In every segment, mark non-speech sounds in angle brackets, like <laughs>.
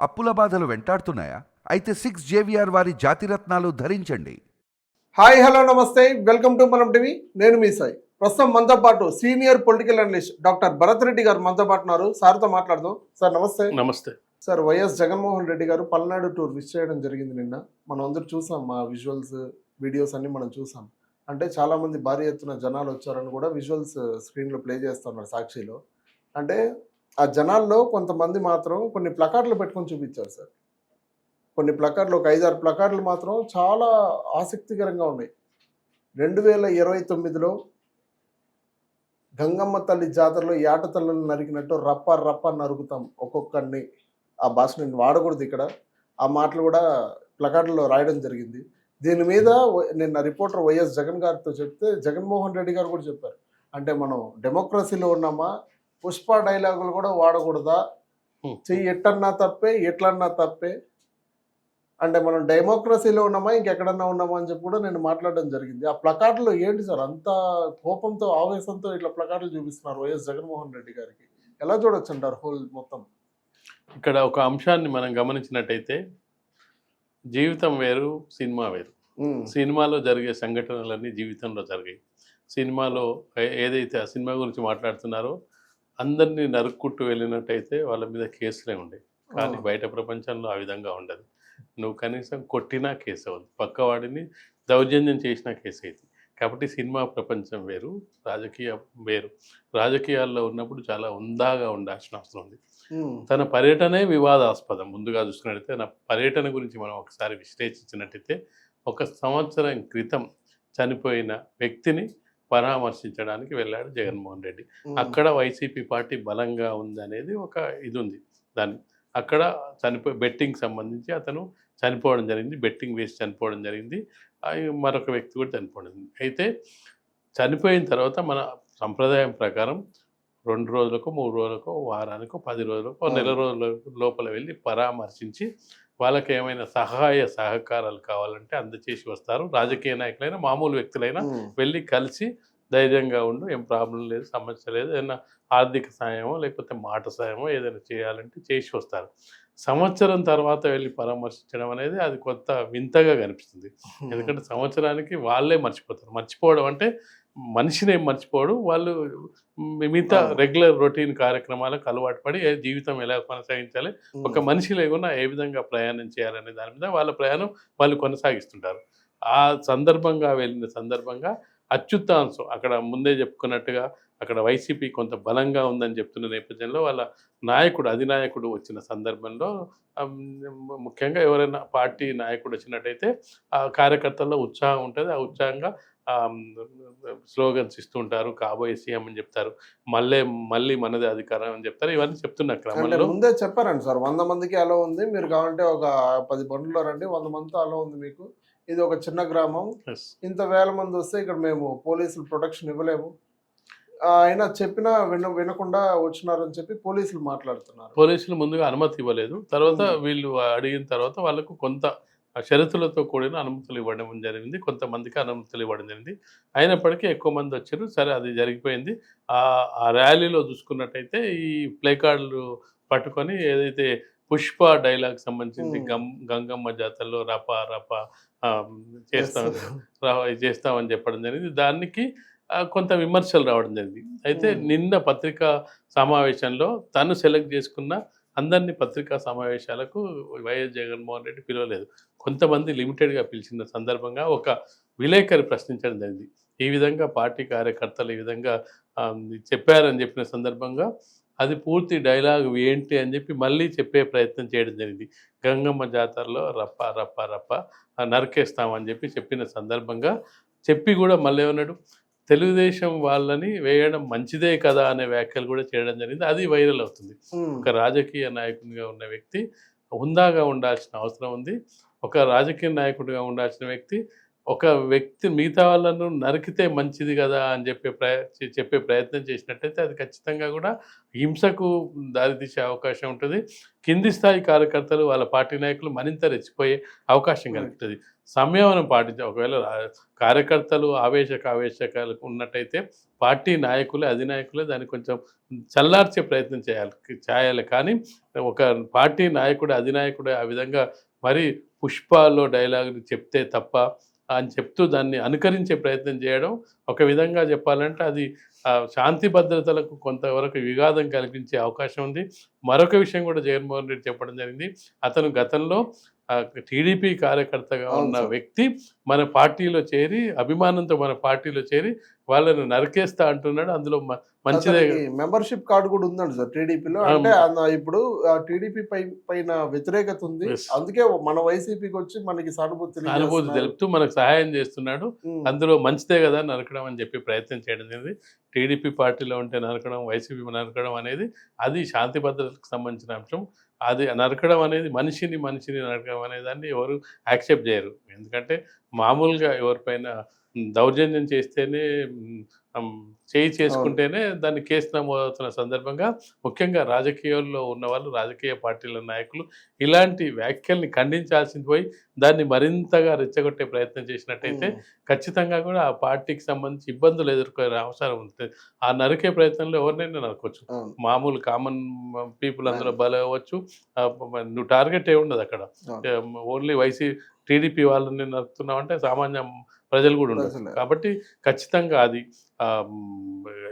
అప్పుల బాధలు వెంటాడుతున్నాయా? అయితే సిక్స్ జేవిఆర్ వారి జాతిరత్నాలు ధరించండి. హాయ్ హలో నమస్తే. Welcome to Manam TV. నేను మీ సాయి. ప్రస్తుతం మనతో పాటు senior political analyst doctor Bharat Reddy గారు మనతో పాటు ఉన్నారు. సార్తో మాట్లాడదాం. సార్ నమస్తే. నమస్తే. సార్ వైఎస్ జగన్మోహన్ రెడ్డి గారు పల్నాడు టూర్ విష్ చేయడం జరిగింది నిన్న. మనం అందరూ చూసాం మా విజువల్స్ వీడియోస్ అన్ని మనం చూసాం. అంటే చాలా మంది భారీ ఎత్తున జనాలు వచ్చారని కూడా విజువల్స్ స్క్రీన్లో ప్లే చేస్తున్నారు సాక్షిలో. అంటే ఆ జనాల్లో కొంతమంది మాత్రం కొన్ని ప్లకార్డులు పెట్టుకొని చూపించారు సార్. కొన్ని ప్లకార్డులు ఒక ఐదారు ప్లకార్డులు మాత్రం చాలా ఆసక్తికరంగా ఉన్నాయి. రెండు వేల ఇరవై తొమ్మిదిలో గంగమ్మ తల్లి జాతరలో ఏట తల్లిని నరికినట్టు రప్ప రప్ప నరుకుతాం ఒక్కొక్కడిని. ఆ భాష నేను వాడకూడదు ఇక్కడ. ఆ మాటలు కూడా ప్లకార్డులో రాయడం జరిగింది. దీని మీద నేను నిన్న రిపోర్టర్ వైఎస్ జగన్ గారితో చెప్తే జగన్మోహన్ రెడ్డి గారు కూడా చెప్పారు. అంటే మనం డెమోక్రసీలో ఉన్నామా? పుష్ప డైలాగులు కూడా వాడకూడదా. చెయ్యి ఎట్టన్నా తప్పే ఎట్లన్నా తప్పే. అంటే మనం డెమోక్రసీలో ఉన్నామా ఇంకెక్కడన్నా ఉన్నామా అని చెప్పి కూడా నేను మాట్లాడడం జరిగింది. ఆ ప్లకార్డులో ఏంటి సార్? అంత కోపంతో ఆవేశంతో ఇట్లా ప్లకార్డులు చూపిస్తున్నారు వైఎస్ జగన్మోహన్ రెడ్డి గారికి. ఎలా చూడొచ్చు అంటారు హోల్ మొత్తం? ఇక్కడ ఒక అంశాన్ని మనం గమనించినట్టయితే జీవితం వేరు సినిమా వేరు. సినిమాలో జరిగే సంఘటనలన్నీ జీవితంలో జరిగాయి. సినిమాలో ఏదైతే ఆ సినిమా గురించి మాట్లాడుతున్నారో అందరినీ నరుక్కుంటూ వెళ్ళినట్టయితే వాళ్ళ మీద కేసులే ఉండేవి. కానీ బయట ప్రపంచంలో ఆ విధంగా ఉండదు. నువ్వు కనీసం కొట్టినా కేసు అవ్వదు. పక్కవాడిని దౌర్జన్యం చేసినా కేసు అయింది కాబట్టి సినిమా ప్రపంచం వేరు రాజకీయం వేరు. రాజకీయాల్లో ఉన్నప్పుడు చాలా ఉందాగా ఉండాల్సిన అవసరం ఉంది. తన పర్యటనే వివాదాస్పదం. ముందుగా చూసుకున్నట్టయితే నా పర్యటన గురించి మనం ఒకసారి విశ్లేషించినట్టయితే ఒక సంవత్సరం క్రితం చనిపోయిన వ్యక్తిని పరామర్శించడానికి వెళ్ళాడు జగన్మోహన్ రెడ్డి. అక్కడ వైసీపీ పార్టీ బలంగా ఉంది అనేది ఒక ఇది ఉంది దాన్ని అక్కడ చనిపోయి బెట్టింగ్ సంబంధించి అతను చనిపోవడం జరిగింది. బెట్టింగ్ వేసి చనిపోవడం జరిగింది. మరొక వ్యక్తి కూడా చనిపోవడం అయితే చనిపోయిన తర్వాత మన సంప్రదాయం ప్రకారం రెండు రోజులకు మూడు రోజులకు వారానికో పది రోజులకు నెల రోజుల లోపల వెళ్ళి పరామర్శించి వాళ్ళకి ఏమైనా సహాయ సహకారాలు కావాలంటే అందచేసి వస్తారు. రాజకీయ నాయకులైనా మామూలు వ్యక్తులైనా వెళ్ళి కలిసి ధైర్యంగా ఉండు ఏం ప్రాబ్లం లేదు సమస్య లేదు. ఏదైనా ఆర్థిక సాయమో లేకపోతే మాట సాయమో ఏదైనా చేయాలంటే చేసి వస్తారు. సంవత్సరం తర్వాత వెళ్ళి పరామర్శించడం అనేది అది కొత్త వింతగా కనిపిస్తుంది. ఎందుకంటే సంవత్సరానికి వాళ్ళే మర్చిపోతారు. మర్చిపోవడం అంటే మనిషిని ఏం మర్చిపోవడం వాళ్ళు మిగతా. రెగ్యులర్ రొటీన్ కార్యక్రమాలకు అలవాటు పడి జీవితం ఎలా కొనసాగించాలి ఒక మనిషి లేకుండా ఏ విధంగా ప్రయాణం చేయాలనే దాని మీద వాళ్ళ ప్రయాణం వాళ్ళు కొనసాగిస్తుంటారు. ఆ సందర్భంగా వెళ్ళిన సందర్భంగా అత్యుత్తాంశం అక్కడ ముందే చెప్పుకున్నట్టుగా అక్కడ వైసీపీ కొంత బలంగా ఉందని చెప్తున్న నేపథ్యంలో వాళ్ళ నాయకుడు అధినాయకుడు వచ్చిన సందర్భంలో ముఖ్యంగా ఎవరైనా పార్టీ నాయకుడు వచ్చినట్టయితే ఆ కార్యకర్తల్లో ఉత్సాహం ఉంటుంది. ఆ ఉత్సాహంగా స్లోగన్స్ ఇస్తుంటారు కాబోయే సీఎం అని చెప్తారు. మళ్ళీ మళ్ళీ మనదే అధికారం అని చెప్తారు. ఇవన్నీ చెప్తున్న క్రమంలో ముందే చెప్పారండి సార్. వంద మందికి అలా ఉంది. మీరు కావాలంటే ఒక పది బండ్లో రండి. వంద మందితో అలా ఉంది మీకు. ఇది ఒక చిన్న గ్రామం. ఇంత వేల మంది వస్తే ఇక్కడ మేము పోలీసులు ప్రొటెక్షన్ ఇవ్వలేము. ఆ, అయినా చెప్పినా విన వినకుండా వచ్చినారని చెప్పి పోలీసులు మాట్లాడుతున్నారు. పోలీసులు ముందుగా అనుమతి ఇవ్వలేదు. తర్వాత. వీళ్ళు అడిగిన తర్వాత వాళ్ళకు కొంత షరతులతో కూడిన అనుమతులు ఇవ్వడం జరిగింది. కొంతమందికి అనుమతులు ఇవ్వడం జరిగింది. అయినప్పటికీ ఎక్కువ మంది వచ్చారు. సరే అది జరిగిపోయింది. ఆ ర్యాలీలో చూసుకున్నట్టయితే ఈ ప్లే కార్డులు పట్టుకొని ఏదైతే పుష్ప డైలాగ్ సంబంధించి. గం గంగమ్మ జాతరలో రప రప చేస్తాం చేస్తామని చెప్పడం జరిగింది. దానికి కొంత విమర్శలు రావడం జరిగింది. అయితే. నిన్న పత్రికా సమావేశంలో తను సెలెక్ట్ చేసుకున్న అందరినీ పత్రికా సమావేశాలకు వైఎస్ జగన్మోహన్ రెడ్డి పిలవలేదు. కొంతమంది లిమిటెడ్గా పిలిచిన సందర్భంగా ఒక విలేకరి ప్రశ్నించడం జరిగింది. ఈ విధంగా పార్టీ కార్యకర్తలు ఈ విధంగా చెప్పారని చెప్పిన సందర్భంగా అది పూర్తి డైలాగ్ ఏంటి అని చెప్పి మళ్ళీ చెప్పే ప్రయత్నం చేయడం జరిగింది. గంగమ్మ జాతరలో రప్ప రప్ప రప్ప నరికేస్తామని చెప్పి చెప్పిన సందర్భంగా చెప్పి కూడా మళ్ళీ ఏమన్నాడు? తెలుగుదేశం వాళ్ళని వేయడం మంచిదే కదా అనే వ్యాఖ్యలు కూడా చేయడం జరిగింది. అది వైరల్ అవుతుంది. ఒక రాజకీయ నాయకునిగా ఉన్న వ్యక్తి హుందాగా ఉండాల్సిన అవసరం ఉంది. ఒక రాజకీయ నాయకుడిగా ఉండాల్సిన వ్యక్తి ఒక వ్యక్తి మిగతా వాళ్ళను నరికితే మంచిది కదా అని చెప్పే ప్రయ చెప్పే ప్రయత్నం చేసినట్టయితే అది ఖచ్చితంగా కూడా హింసకు దారితీసే అవకాశం ఉంటుంది. కింది స్థాయి కార్యకర్తలు వాళ్ళ పార్టీ నాయకులు మరింత రెచ్చిపోయే అవకాశం కలుగుతుంది సంయమనం పాటించే ఒకవేళ కార్యకర్తలు ఆవేశక ఆవేశకాలు ఉన్నట్టయితే పార్టీ నాయకులే అధినాయకులే దాన్ని కొంచెం చల్లార్చే ప్రయత్నం చేయాలి చేయాలి. కానీ ఒక పార్టీ నాయకుడు అధినాయకుడు ఆ విధంగా మరి పుష్పాల్లో డైలాగులు చెప్తే తప్ప అని చెప్తూ దాన్ని అనుకరించే ప్రయత్నం చేయడం ఒక విధంగా చెప్పాలంటే అది ఆ, శాంతి భద్రతలకు కొంతవరకు విఘాతం కల్పించే అవకాశం ఉంది. మరొక విషయం కూడా జగన్మోహన్ రెడ్డి చెప్పడం జరిగింది. అతను గతంలో టీడీపీ కార్యకర్తగా ఉన్న. వ్యక్తి మన పార్టీలో చేరి అభిమానంతో మన పార్టీలో చేరి వాళ్ళని నరికేస్తా అంటున్నాడు. అందులో మంచిదే మెంబర్షిప్ కార్డు కూడా ఉందండి సార్ టీడీపీలో. అంటే ఇప్పుడు టీడీపీ పై పైన వ్యతిరేకత ఉంది. అందుకే మన వైసీపీకి వచ్చి మనకి సానుభూతి అనుభూతి. తెలుపుతూ మనకు సహాయం చేస్తున్నాడు. అందులో మంచిదే కదా నరకడం అని చెప్పి ప్రయత్నం చేయడం జరిగింది టీడీపీ పార్టీలో ఉంటే నరకడం వైసీపీ నరకడం అనేది అది శాంతి భద్రతకు సంబంధించిన అంశం. అది నరకడం అనేది మనిషిని మనిషిని నరకడం అనేదాన్ని ఎవరు యాక్సెప్ట్ చేయరు. ఎందుకంటే మామూలుగా ఎవరిపైన దౌర్జన్యం చేస్తేనే చేయి చేసుకుంటేనే దాన్ని కేసు నమోదవుతున్న సందర్భంగా ముఖ్యంగా రాజకీయాల్లో ఉన్న వాళ్ళు రాజకీయ పార్టీల నాయకులు ఇలాంటి వ్యాఖ్యల్ని ఖండించాల్సింది పోయి దాన్ని మరింతగా రెచ్చగొట్టే ప్రయత్నం చేసినట్టయితే ఖచ్చితంగా కూడా ఆ పార్టీకి సంబంధించి ఇబ్బందులు ఎదుర్కొనే అవసరం ఉంటుంది. ఆ నరికే ప్రయత్నంలో ఎవరినైనా నరకొచ్చు మామూలు కామన్ పీపుల్ అందులో బలవచ్చు. నువ్వు టార్గెట్ ఏ ఉండదు అక్కడ. ఓన్లీ వైసీ టీడీపీ వాళ్ళని నరుకుతున్నావు అంటే సామాన్య ప్రజలు కూడా ప్రజలే. కాబట్టి ఖచ్చితంగా అది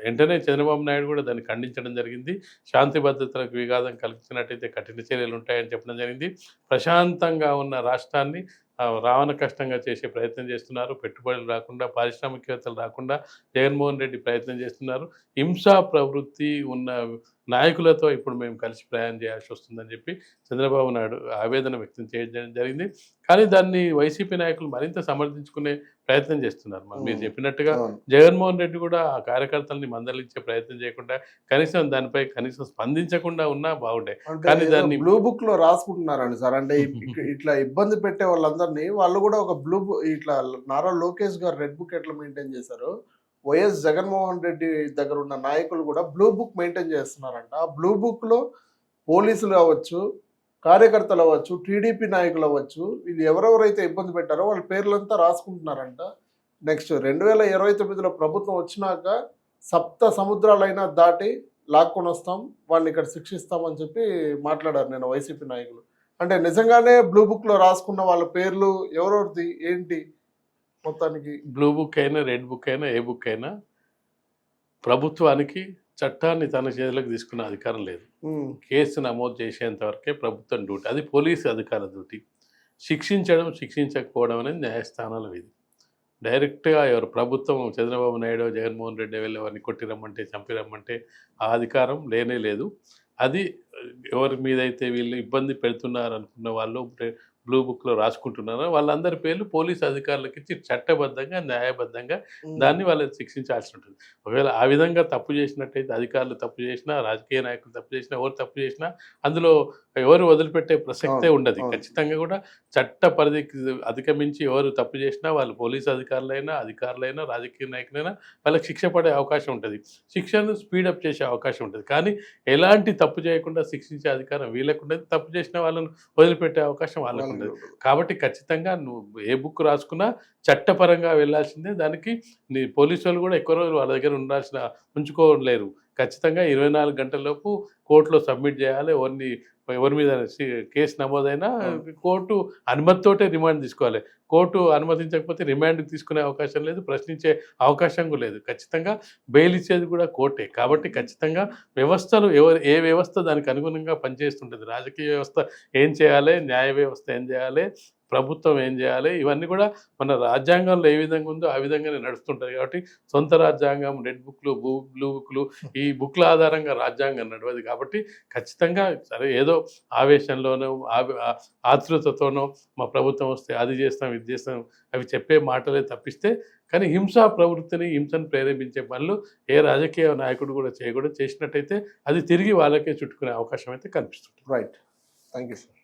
వెంటనే చంద్రబాబు నాయుడు కూడా దాన్ని ఖండించడం జరిగింది. శాంతి భద్రతలకు విఘాతం కల్పించినట్టయితే కఠిన చర్యలు ఉంటాయని చెప్పడం జరిగింది. ప్రశాంతంగా ఉన్న రాష్ట్రాన్ని రావణ కష్టంగా చేసే ప్రయత్నం చేస్తున్నారు. పెట్టుబడులు రాకుండా పారిశ్రామికవేత్తలు రాకుండా జగన్మోహన్ రెడ్డి ప్రయత్నం చేస్తున్నారు. హింసా ప్రవృత్తి ఉన్న నాయకులతో ఇప్పుడు మేము కలిసి ప్రయాణం చేయాల్సి వస్తుందని చెప్పి చంద్రబాబు నాయుడు ఆవేదన వ్యక్తం చేయడం జరిగింది. కానీ దాన్ని వైసీపీ నాయకులు మరింత సమర్థించుకునే ప్రయత్నం చేస్తున్నారు. మరి మీరు. చెప్పినట్టుగా. జగన్మోహన్ రెడ్డి కూడా ఆ కార్యకర్తల్ని మందలించే ప్రయత్నం చేయకుండా కనీసం దానిపై కనీసం స్పందించకుండా ఉన్నా బాగుండే. కానీ దాన్ని- బ్లూ బుక్లో రాసుకుంటున్నారండి సార్. అంటే <laughs> ఇట్లా ఇబ్బంది పెట్టే వాళ్ళందరినీ వాళ్ళు కూడా ఒక బ్లూ ఇట్లా నారా లోకేష్ గారు రెడ్ బుక్ ఎట్లా మెయింటైన్ చేశారు? వైఎస్ జగన్మోహన్ రెడ్డి దగ్గర ఉన్న నాయకులు కూడా బ్లూ బుక్ మెయింటైన్ చేస్తున్నారంట. ఆ బ్లూ బుక్లో పోలీసులు అవ్వచ్చు కార్యకర్తలు అవ్వచ్చు టీడీపీ నాయకులు అవ్వచ్చు వీళ్ళు ఎవరెవరైతే ఇబ్బంది పెట్టారో వాళ్ళ పేర్లంతా రాసుకుంటున్నారంట. నెక్స్ట్ రెండు వేల ఇరవై తొమ్మిదిలో ప్రభుత్వం వచ్చినాక సప్త సముద్రాలైనా దాటి లాక్కొని వస్తాం వాడిని ఇక్కడ శిక్షిస్తామని చెప్పి మాట్లాడారు నేను వైసీపీ నాయకులు. అంటే నిజంగానే బ్లూ బుక్లో రాసుకున్న వాళ్ళ పేర్లు ఎవరెవరిది ఏంటి మొత్తానికి? బ్లూ బుక్ అయినా రెడ్ బుక్ అయినా ఏ బుక్ అయినా ప్రభుత్వానికి చట్టాన్ని తన చేతులకు తీసుకునే అధికారం లేదు. కేసు నమోదు చేసేంత వరకే ప్రభుత్వం డ్యూటీ. అది పోలీసు అధికార డ్యూటీ. శిక్షించడం శిక్షించకపోవడం అనేది న్యాయస్థానాల విధి. డైరెక్ట్గా ఎవరు ప్రభుత్వం చంద్రబాబు నాయుడు జగన్మోహన్ రెడ్డి వెళ్ళి ఎవరిని కొట్టి రమ్మంటే చంపి రమ్మంటే ఆ అధికారం లేనే లేదు. అది ఎవరి మీద అయితే వీళ్ళు ఇబ్బంది పెడుతున్నారు అనుకున్న వాళ్ళు బ్లూ బుక్లో రాసుకుంటున్నారో వాళ్ళందరి పేర్లు పోలీసు అధికారులకు ఇచ్చి చట్టబద్ధంగా న్యాయబద్ధంగా దాన్ని వాళ్ళని శిక్షించాల్సి ఉంటుంది. ఒకవేళ ఆ విధంగా తప్పు చేసినట్టయితే అధికారులు తప్పు చేసినా రాజకీయ నాయకులు తప్పు చేసినా ఎవరు తప్పు చేసినా అందులో ఎవరు వదిలిపెట్టే ప్రసక్తే ఉండదు. ఖచ్చితంగా కూడా చట్ట పరిధికి అధిగమించి ఎవరు తప్పు చేసినా వాళ్ళు పోలీసు అధికారులైనా అధికారులైనా రాజకీయ నాయకులైనా వాళ్ళకి శిక్ష పడే అవకాశం ఉంటుంది. శిక్షను స్పీడప్ చేసే అవకాశం ఉంటుంది. కానీ ఎలాంటి తప్పు చేయకుండా శిక్షించే అధికారం ఉండదు తప్పు చేసిన వాళ్ళను వదిలిపెట్టే అవకాశం వాళ్ళకు వాళ్ళకి కాబట్టి ఖచ్చితంగా నువ్వు ఏ బుక్ రాసుకున్నా చట్టపరంగా వెళ్ళాల్సిందే. దానికి నీ పోలీసు వాళ్ళు కూడా ఎక్కువ రోజులు వాళ్ళ దగ్గర ఉండాల్సిన ఉంచుకోలేరు. ఖచ్చితంగా ఇరవై నాలుగు గంటలలోపు కోర్టులో సబ్మిట్ చేయాలి. ఎవరిని ఎవరి మీద కేసు నమోదైనా కోర్టు అనుమతితోటే రిమాండ్ తీసుకోవాలి. కోర్టు అనుమతించకపోతే రిమాండ్ తీసుకునే అవకాశం లేదు ప్రశ్నించే అవకాశం కూడా లేదు. ఖచ్చితంగా బెయిల్ ఇచ్చేది కూడా కోర్టే. కాబట్టి ఖచ్చితంగా వ్యవస్థలు ఎవరు ఏ వ్యవస్థ దానికి అనుగుణంగా పనిచేస్తుంటుంది? రాజకీయ వ్యవస్థ ఏం చేయాలి? న్యాయ వ్యవస్థ ఏం చేయాలి? ప్రభుత్వం ఏం చేయాలి? ఇవన్నీ కూడా మన రాజ్యాంగంలో ఏ విధంగా ఉందో ఆ విధంగానే నడుస్తుంటుంది కాబట్టి సొంత రాజ్యాంగం రెడ్ బుక్లు బ్లూ బ్లూ బుక్లు ఈ బుక్ల ఆధారంగా రాజ్యాంగం నడవదు కాబట్టి ఖచ్చితంగా సరే ఏదో ఆవేశంలోనో ఆవి- ఆతృతతోనో మా ప్రభుత్వం వస్తే అది చేస్తాం ఇది చేస్తాం అవి చెప్పే మాటలే తప్పిస్తే కానీ హింసా ప్రవృత్తిని హింసను ప్రేరేపించే పనులు ఏ రాజకీయ నాయకుడు కూడా చేయకూడదు. చేసినట్టయితే అది తిరిగి వాళ్ళకే చుట్టుకునే అవకాశం అయితే కనిపిస్తుంది. Right thank you sir